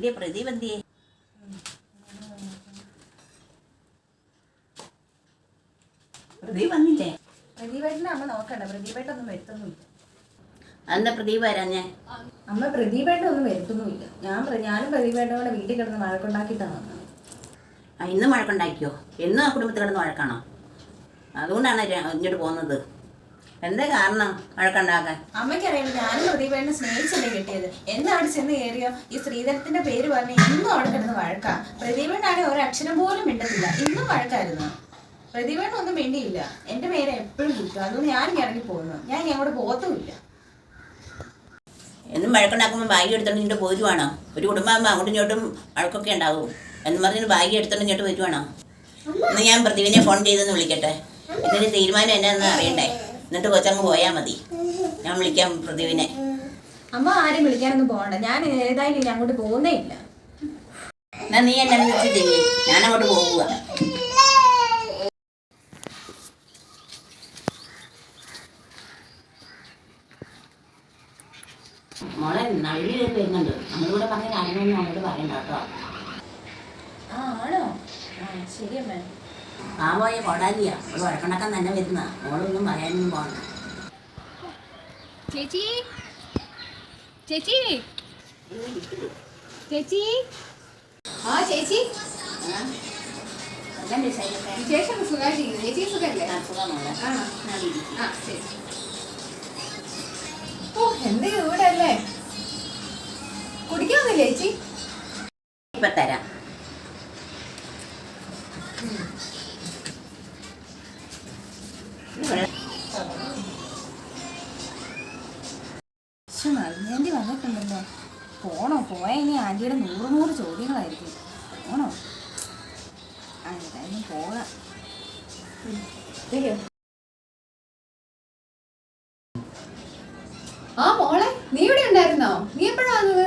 എന്തിയെ പ്രദീപ് എന്തിയെ പ്രദീപ് വന്നില്ലേ? പ്രദീപേട്ടനെ അമ്മ നോക്കണ്ട പ്രദീപേട്ടൊന്നും വരുത്തൊന്നുമില്ല. അന്ന് പ്രദീപ് വരാഞ്ഞേ അമ്മ വരുത്തൊന്നുമില്ല. ഞാൻ ഞാനും ഞാനും പ്രദീപേട്ടനോടെ വീട്ടിൽ കിടന്ന് വഴക്കുണ്ടാക്കിയിട്ടാണ് വന്നത് ആ ഇന്ന് വഴക്കുണ്ടാക്കിയോ? എന്നും ആ കുടുംബത്തിൽ കിടന്ന് വഴക്കാണോ? അതുകൊണ്ടാണ് ഇങ്ങോട്ട് പോകുന്നത്. എന്താ കാരണം വഴക്കുണ്ടാക്കാൻ? അമ്മയ്ക്കറിയാം ഞാനും പ്രദീപേട്ടനെ സ്നേഹിച്ചല്ലേ കിട്ടിയത്. എന്താണ് ചെന്ന് കയറിയോ? ഈ ശ്രീധരത്തിന്റെ പേര് പറഞ്ഞ് ഇന്നും അവിടെ കിടന്ന് വഴക്കാ. ഒരു അക്ഷരം പോലും മിണ്ടത്തില്ല. ഇന്നും വഴക്കായിരുന്നു. പ്രദീപേണ്ണ ഒന്നും മിണ്ടിയില്ല. എന്റെ പേര് എപ്പോഴും കിട്ടും അതുകൊണ്ട് ഞാൻ ഇറങ്ങി പോകുന്നു. ഞാൻ ഇനി അങ്ങോട്ട് പോകത്തുമില്ല. എന്നും വഴക്കുണ്ടാക്കുമ്പോൾ ബാഗ് എടുത്തോണ്ട് ഇങ്ങോട്ട് പോരുവാണോ? ഒരു കുടുംബമാകുമ്പോൾ അങ്ങോട്ടും ഇങ്ങോട്ടും വഴക്കൊക്കെ ഉണ്ടാവും. എന്ന് പറഞ്ഞ് ബാഗ് എടുത്തോണ്ട് ഇങ്ങോട്ട് വരുവാണോ? ഇന്ന് ഞാൻ പ്രതിവിനെ ഫോൺ ചെയ്തെന്ന് വിളിക്കട്ടെ. എന്തൊരു തീരുമാനം എന്നാന്ന് അറിയണ്ടേ? എന്നിട്ട് കൊച്ചങ്ങ് പോയാൽ മതി. ഞാൻ വിളിക്കാം പ്രതിവിനെ അമ്മ ആരും വിളിക്കാനൊന്നും പോകണ്ട. ഞാൻ ഏതായാലും ഞാൻ അങ്ങോട്ട് പോകുന്നേ ഇല്ല. എന്നാ നീ എന്നെ വിളിച്ച് ചെയ്യേ ഞാൻ അങ്ങോട്ട് പോവുക മോളെ നള്ളി കയറി വരുന്നുണ്ട്. നമ്മളിവിടെ പറഞ്ഞ കാര്യങ്ങളൊന്നും അങ്ങോട്ട് പറയണ്ട കേട്ടോ. ആ ആണോ? ആ ശരി അമ്മ. ആ കോടാലിയാ. അവൾ വഴക്കണക്കാൻ തന്നെ വരുന്ന മോളൊന്നും പറയാനൊന്നും പോകണ്ട. ചേച്ചി? ചേച്ചി? ചേച്ചി? ആ ചേച്ചി. വിശേഷം സുഖമായിട്ടിരിക്കുന്നു. ചേച്ചി ഇരിക്കും. ആ ശരി. ഓ എന്ത് ചൂടല്ലേ കുടിക്കാന്നില്ലേ ചേച്ചി? പക്ഷെ നന്ദി വന്നിട്ടുണ്ടല്ലോ. പോണോ? പോയാൽ ഇനി ആന്റിയുടെ നൂറ് നൂറ് ചോദ്യങ്ങളായിരിക്കും. പോണോ? ആ എന്തായാലും പോകാം. ആ മോളെ നീ ഇവിടെ ഉണ്ടായിരുന്നോ? നീ എപ്പോഴാ വന്നത്?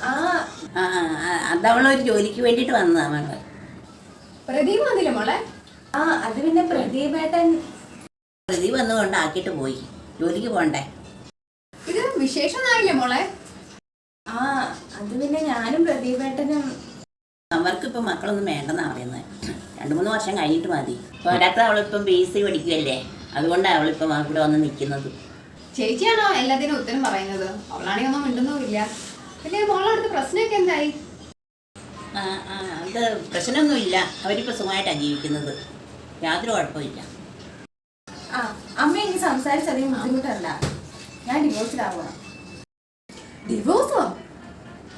ആ അതവളൊരു ജോലിക്ക് വേണ്ടിയിട്ട് വന്നതാ മകൾ പ്രദീപ് വന്നില്ലേ മോളെ? ആ അത് പിന്നെ പ്രദീപേട്ടൻ പ്രതി വന്ന് കൊണ്ടാക്കിയിട്ട് പോയി. ജോലിക്ക് പോകണ്ടേ? ഇത് വിശേഷം ആയില്ലേ മോളെ. ആ അത് പിന്നെ ഞാനും പ്രദീപേട്ടനും. അവർക്കിപ്പോ മക്കളൊന്നും വേണ്ടെന്നാ പറയുന്നത് രണ്ടു മൂന്ന് വർഷം കഴിഞ്ഞിട്ട് മതി. പോരാത്ത അവളിപ്പം പി എസ് സി പഠിക്കുകയല്ലേ? അതുകൊണ്ടാണ് അവളിപ്പം ഇവിടെ വന്ന് നിൽക്കുന്നത്. ചേച്ചിയാണോ എല്ലാത്തിനും ഉത്തരം പറയുന്നത്? അവളാണെങ്കിൽ ഒന്നും മിണ്ടുന്നുമില്ല. പിന്നെ മോളടുത്ത് പ്രശ്നമൊക്കെ എന്തായി? അത് പ്രശ്നമൊന്നുമില്ല. അവരിപ്പോൾ സുഖമായിട്ടാണ് ജീവിക്കുന്നത്. യാതൊരു കുഴപ്പമില്ല. ആ അമ്മ ഇനി സംസാരിച്ചധികം ബുദ്ധിമുട്ടല്ല. ഞാൻ ഡിവോഴ്സിലാവണം ഡിവോഴ്സോ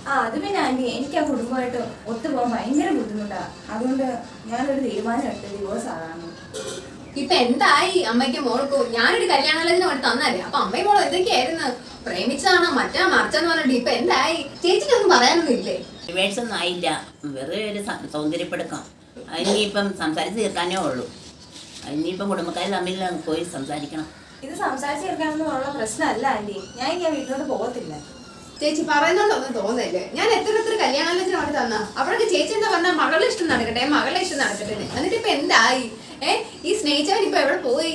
ആ അത് പിന്നെ ആന്റി എനിക്ക് ആ കുടുംബമായിട്ട് ഒത്തുപോകാൻ ഭയങ്കര ബുദ്ധിമുട്ടാണ് അതുകൊണ്ട് ഞാനൊരു തീരുമാനം എടുത്ത് ഡിവോഴ്സ് ആകാമെന്ന് ഇപ്പൊ എന്തായി? അമ്മയ്ക്ക് മോൾക്ക് ഞാനൊരു കല്യാണം കൊണ്ട് തന്നല്ലേ? അപ്പൊ അമ്മയും മോളും എന്തൊക്കെയായിരുന്നു? പ്രേമിച്ചതാണോ? മറ്റാ മറിച്ചെന്ന് പറഞ്ഞിട്ട് ഇപ്പൊ എന്തായി? ചേച്ചിക്കൊന്നും പറയാനൊന്നും ഇല്ലേ? ഡിവേഴ്സ് ഒന്നും ആയില്ല. വെറുതെ ഒരു സൗന്ദര്യപ്പെടുക്കം. അതിനിപ്പം സംസാരിച്ച് തീർക്കാനേ ഉള്ളൂ. അതിനിപ്പം കുടുംബക്കാർ തമ്മിൽ പോയി സംസാരിക്കണം. ഇത് സംസാരിച്ച് തീർക്കാമെന്നുള്ള പ്രശ്നമല്ല ആന്റി. ഞാൻ ഇനി വീട്ടിലോട്ട് പോകത്തില്ല. ചേച്ചി പറയുന്നോണ്ടൊന്നും തോന്നല്ലേ ഞാൻ എത്ര എത്ര കല്യാണാലോചന അവിടെ തന്ന. അവിടൊക്കെ ചേച്ചി എന്താ പറഞ്ഞാൽ മകളുടെ ഇഷ്ടം നടക്കട്ടെ മകളുടെ ഇഷ്ടം നടക്കട്ടെ എന്നിട്ട് ഇപ്പൊ എന്തായി? ഏ? ഈ സ്നേഹിച്ചവൻ ഇപ്പൊ എവിടെ പോയി?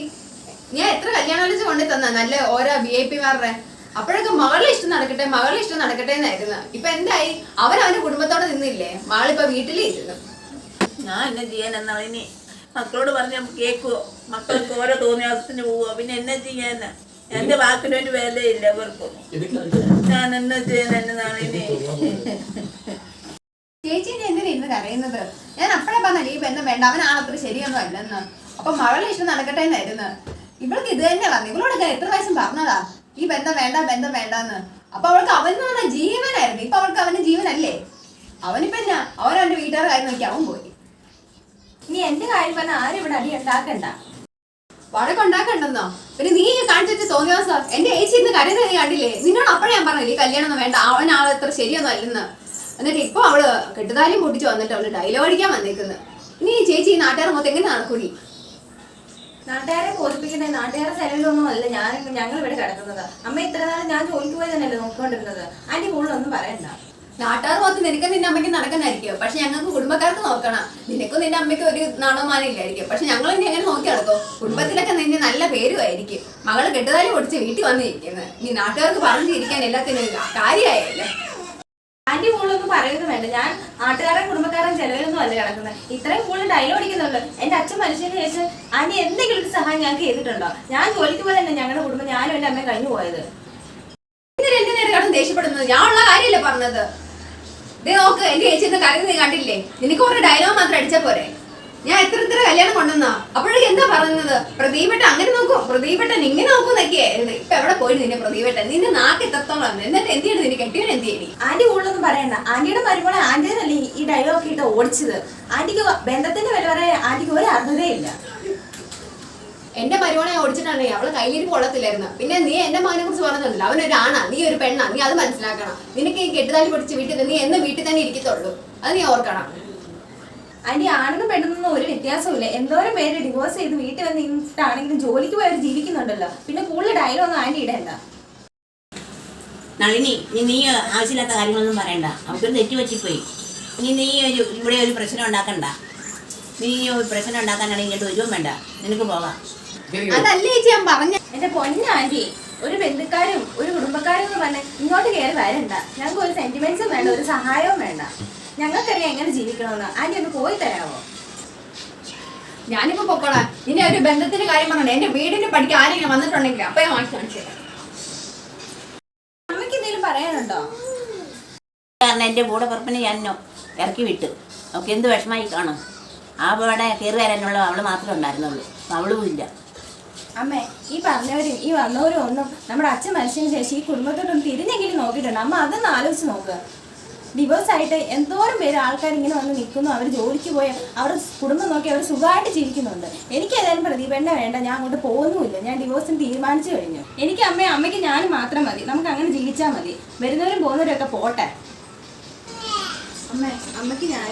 ഞാൻ എത്ര കല്യാണാലോചന കൊണ്ടു തന്ന? നല്ല ഓരോ വി ഐ പിമാരുടെ അപ്പോഴൊക്കെ മകളുടെ ഇഷ്ടം നടക്കട്ടെ മകളുടെ ഇഷ്ടം നടക്കട്ടെ എന്നായിരുന്നു. ഇപ്പൊ എന്തായി? അവൻ അവന്റെ കുടുംബത്തോടെ നിന്നില്ലേ? മകളിപ്പോ വീട്ടിലേ ഇരുന്നു. ഞാൻ എന്നെ ചെയ്യാൻ എന്നാളിനി ഇനി മക്കളോട് പറഞ്ഞ കേൾക്കുവോ മക്കൾക്ക് ഓരോ തോന്നിയാസത്തിന് പോവുക പിന്നെ എന്നെ ചെയ്യാനാ? എന്റെ വാക്കിന് ഒരു വിലയില്ല അവർക്കൊന്നും ഞാൻ എന്നെ ചെയ്യാൻ എന്നതാണ് ഇനി ചേച്ചിന്റെ എന്തിനാ ഇന്ന് കരയുന്നത്? ഞാൻ അപ്പഴേ പറഞ്ഞല്ലേ ഈ ബന്ധം വേണ്ട അവൻ ആളത്ര ശരിയൊന്നും അല്ലെന്ന്. അപ്പൊ മകളുടെ ഇഷ്ടം നടക്കട്ടെ എന്നായിരുന്നു. ഇവൾക്ക് ഇത് തന്നെ പറഞ്ഞു ഇവളോടൊക്കെ എത്ര വയസ്സും പറഞ്ഞതാ? ഈ ബന്ധം വേണ്ട ബന്ധം വേണ്ടെന്ന്. അപ്പൊ അവൾക്ക് അവൻ എന്ന് പറഞ്ഞ ജീവനായിരുന്നു. ഇപ്പൊ അവൾക്ക് അവന്റെ ജീവനല്ലേ? അവനിപ്പോ എന്നാ അവൻ വീട്ടുകാരുടെ കാര്യം നോക്കി അവൻ പോയി. ഇനി എന്റെ കാര്യം പറഞ്ഞ ആരും ഇവിടെ അടി ഉണ്ടാക്കണ്ട. വഴക്കുണ്ടാക്കണ്ടെന്നോ പിന്നെ നീ കാണിച്ചിട്ട് തോന്നിയ ദിവസം എന്റെ ഏച്ചി ഇന്ന് കരുതെ നീ കണ്ടില്ലേ? നിന്നോട് അപ്പഴേ ഞാൻ പറഞ്ഞില്ലേ ഈ കല്യാണം ഒന്നും വേണ്ട അവൻ ആൾ എത്ര ശരിയൊന്നും അല്ലെന്ന്. എന്നിട്ട് ഇപ്പൊ അവൾ കെട്ടുതാലിയും പൊട്ടിച്ച് വന്നിട്ട് അവൾ ഡയലോഗ് അടിക്കാൻ വന്നേക്കുന്നു. നീ ചേച്ചി ഈ നാട്ടുകാർ മൊത്തം എങ്ങനെ നടക്കൂടി? നാട്ടുകാരെ ബോധിപ്പിക്കണേ നാട്ടുകാരെ സ്ഥലങ്ങളൊന്നും അല്ല ഞാൻ ഞങ്ങൾ ഇവിടെ കിടക്കുന്നത്. അമ്മ ഇത്ര നാൾ ഞാൻ ജോലിക്ക് പോയി തന്നെയല്ലേ നോക്കിക്കൊണ്ടിരുന്നത്? അതിന്റെ കൂടുതലൊന്നും പറയണ്ട. നാട്ടുകാർ മൊത്തം നിനക്ക് നിന്റെ അമ്മയ്ക്ക് നടക്കുന്നതായിരിക്കും. പക്ഷെ ഞങ്ങൾക്ക് കുടുംബക്കാർക്ക് നോക്കണം. നിനക്കും നിന്റെ അമ്മയ്ക്ക് ഒരു നാണവമാനം ഇല്ലായിരിക്കും പക്ഷെ ഞങ്ങൾ ഇനി എങ്ങനെ നോക്കി നടക്കും? കുടുംബത്തിലൊക്കെ നിന്റെ നല്ല പേരുമായിരിക്കും. മകൾ കെട്ടുതാലി പൊടിച്ച് വീട്ടിൽ വന്നിരിക്കുന്നത് നീ നാട്ടുകാർക്ക് പറഞ്ഞിരിക്കാൻ എല്ലാത്തിനും കാര്യമായല്ലേ? ആന്റി കൂടുതലൊന്നും പറയുന്നത് വേണ്ട. ഞാൻ നാട്ടുകാരൻ കുടുംബക്കാരൻ ചെലവിലൊന്നും അല്ല കിടക്കുന്നത്. ഇത്രയും കൂടുതൽ ഡയലോഗ് അടിക്കുന്നുള്ളൂ. എന്റെ അച്ഛൻ മനുഷ്യന് ശേഷം ആന്റി എന്തെങ്കിലും ഒരു സഹായം ഞങ്ങൾക്ക് ചെയ്തിട്ടുണ്ടോ? ഞാൻ ജോലിക്ക് പോലെ തന്നെ ഞങ്ങളുടെ കുടുംബം ഞാനും എന്റെ അമ്മയും കഴിഞ്ഞു പോയത്. എന്തിനാ എന്റെ നേരെ ദേഷ്യപ്പെടുന്നത്? ഞാൻ ഉള്ള കാര്യമല്ലേ പറഞ്ഞത്? ദേ നോക്ക് എന്റെ ചേച്ചി ഇന്ന് കരയുന്നത് നീ കണ്ടില്ലേ? നിനക്ക് കുറെ ഡയലോഗ് മാത്രം അടിച്ചാ പോരെ? ഞാൻ എത്ര എത്ര കല്യാണം കൊണ്ടുവന്നാ? അപ്പോഴേക്ക് എന്താ പറയുന്നത്? പ്രദീപട്ട അങ്ങനെ നോക്കും പ്രദീപേട്ടൻ ഇങ്ങനെ എന്നൊക്കെ ഇപ്പൊ എവിടെ പോയി നിന്നെ പ്രദീപേട്ടൻ? നിന്റെ നാക്ക് എത്രത്തോളം? എന്നിട്ട് എന്ത് ചെയ്യണം? നിന്റെ കെട്ടിയോ എന്ത് ചെയ്യണി? ആന്റി കൂടുതലൊന്നും പറയണ്ട. ആന്റിയുടെ മരുമോളെ ആന്റിയല്ലേ ഈ ഡയലോഗ് ഒക്കെ ഇട്ട് ഓടിച്ചത്. ആന്റിക്ക് ബന്ധത്തിന്റെ വില പറയാൻ ആന്റിക്ക് ഒരു അർഹതയില്ല. എന്റെ മരുമോനെ ഓടിച്ചിട്ടുണ്ടെങ്കിൽ അവളെ കയ്യിലിരിപ്പ് കൊള്ളത്തില്ലായിരുന്നു പിന്നെ നീ എന്റെ മകനെ കുറിച്ച് പറഞ്ഞില്ല അവനൊരു ആണാ നീ ഒരു പെണ്ണാ നീ അത് മനസ്സിലാക്കണം. നിനക്ക് ഈ കെട്ടുതാലി പിടിച്ച് വീട്ടിൽ നിന്ന് നീ എന്ന് വീട്ടിൽ തന്നെ ഇരിക്കത്തുള്ളൂ. അത് നീ ഓർക്കണം. അനി ആണെന്നും പെണ്ണുന്നും ഒരു വ്യത്യാസമില്ല എന്തോരം പേര് ഡിവോഴ്സ് ചെയ്ത് വീട്ടിൽ വന്ന് നിന്നിട്ടാണെങ്കിലും ജോലിക്ക് പോയവർ അവർ ജീവിക്കുന്നുണ്ടല്ലോ. പിന്നെ കൂടുതൽ ഡയലോഗ് ഒന്നും ആന്റി ഇടണ്ട. നളിനി നീ നീ ആവശ്യമില്ലാത്ത കാര്യങ്ങളൊന്നും പറയണ്ട. അവർക്കൊരു തെറ്റ് പറ്റിപ്പോയി. ഇനി നീ ഒരു ഇവിടെ ഒരു പ്രശ്നം ഉണ്ടാക്കണ്ട. നീ ഒരു പ്രശ്നം ഉണ്ടാക്കാനാണെങ്കിൽ ഇങ്ങോട്ട് വരുവും വേണ്ട. നിനക്ക് പോകാം. അതല്ലേ ചേച്ചി ഞാൻ പറഞ്ഞ എന്റെ പൊന്നാന്റി ഒരു ബന്ധുക്കാരും ഒരു കുടുംബക്കാരും എന്ന് പറഞ്ഞ ഇങ്ങോട്ട് കയറി വരണ്ട. ഞങ്ങൾക്ക് ഒരു സെന്റിമെന്റ്സും വേണ്ട ഒരു സഹായവും വേണ്ട. ഞങ്ങൾക്കറിയാം എങ്ങനെ ജീവിക്കണമെന്ന്. ആന്റി ഒന്ന് പോയി തരാമോ ഞാനിപ്പോ പൊക്കോളാം. ഇനി ഒരു ബന്ധത്തിന്റെ കാര്യം പറഞ്ഞേ എന്റെ വീടിന് പഠിക്കാൻ ആരെങ്കിലും വന്നിട്ടുണ്ടെങ്കിൽ അപ്പൊ ഞാൻ വാങ്ങിച്ചു കാണിച്ചു അമ്മയ്ക്ക് എന്തെങ്കിലും പറയാനുണ്ടോ? കാരണം എന്റെ കൂടെ പുറപ്പിനെ ഞാൻ ഇറക്കി വിട്ടു. അവൾക്ക് എന്ത് വിഷമായി കാണും. ആ അവിടെ കയറി വരാനുള്ള അവൾ മാത്രമേ ഉണ്ടായിരുന്നുള്ളൂ. അവളും ഇല്ല. അമ്മേ ഈ പറഞ്ഞവരും ഈ വന്നവരും ഒന്നും നമ്മുടെ അച്ഛൻ മനുഷ്യന് ശേഷം ഈ കുടുംബത്തോട്ടൊന്നും തിരിഞ്ഞെങ്കിലും നോക്കിയിട്ടുണ്ട്. അമ്മ അതൊന്ന് ആലോചിച്ച് നോക്കുക ഡിവോഴ്സ് ആയിട്ട് എന്തോരം പേര് ആൾക്കാർ ഇങ്ങനെ വന്ന് നിൽക്കുന്നു. അവർ ജോലിക്ക് പോയി അവർ കുടുംബം നോക്കി അവർ സുഖമായിട്ട് ജീവിക്കുന്നുണ്ട്. എനിക്ക് ഏതായാലും പ്രതിഭേണ്ട വേണ്ട ഞാൻ അങ്ങോട്ട് പോകുന്നുമില്ല. ഞാൻ ഡിവോഴ്സിന് തീരുമാനിച്ചു കഴിഞ്ഞു. എനിക്ക് അമ്മയും അമ്മയ്ക്ക് ഞാൻ മാത്രം മതി. നമുക്ക് അങ്ങനെ ജീവിച്ചാൽ മതി. വരുന്നവരും പോകുന്നവരും ഒക്കെ പോട്ടെ. അമ്മ അമ്മയ്ക്ക് ഞാൻ